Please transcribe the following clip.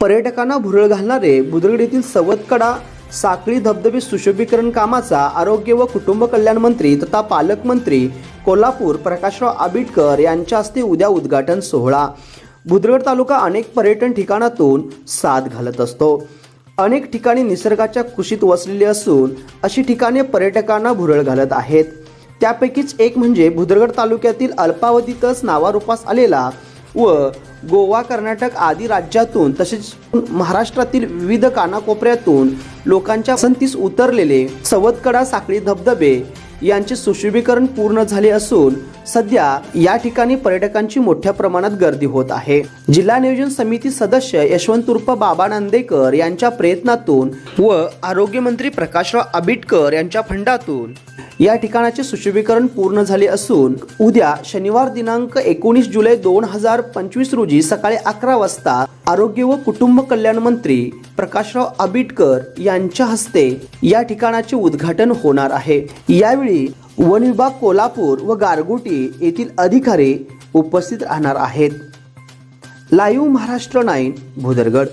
पर्यटकांना भुरळ घालणारे बुद्रुक येथील सवतकडा साखळी धबधबे सुशोभीकरण कामाचा आरोग्य व कुटुंब कल्याण मंत्री तथा पालकमंत्री कोल्हापूर प्रकाशराव आबिटकर यांच्या हस्ते उद्या उद्घाटन सोहळा. भुदरगड तालुका अनेक पर्यटन ठिकाणातून साथ घालत असतो. अनेक ठिकाणी निसर्गाच्या कुशीत वसलेली असून अशी ठिकाणे पर्यटकांना भुरळ घालत आहेत. त्यापैकीच एक म्हणजे भुदरगड तालुक्यातील अल्पावधीतच नावारूपास आलेला व गोवा कर्नाटक आदी राज्यातून तसेच महाराष्ट्रातील विविध कानाकोपऱ्यातून लोकांच्या पसंतीस उतरलेले सवतकडा साखळी धबधबे यांचे सुशोभीकरण पूर्ण झाले असून सध्या या ठिकाणी पर्यटकांची मोठ्या प्रमाणात गर्दी होत आहे. जिल्हा नियोजन समिती सदस्य यशवंत उर्फ बाबा नांदेकर यांच्या प्रयत्नातून व आरोग्यमंत्री प्रकाशराव आबिटकर यांच्या फंडातून या ठिकाणाचे सुशोभीकरण पूर्ण झाले असून उद्या शनिवार दिनांक एकोणीस जुलै दोन हजार पंचवीस रोजी सकाळी अकरा वाजता आरोग्य व कुटुंब कल्याण मंत्री प्रकाशराव आबिटकर यांच्या हस्ते या ठिकाणाचे उद्घाटन होणार आहे. यावेळी वन विभाग कोल्हापूर व गारगोटी येथील अधिकारी उपस्थित राहणार आहेत. Live Maharashtra nine Bhudargad.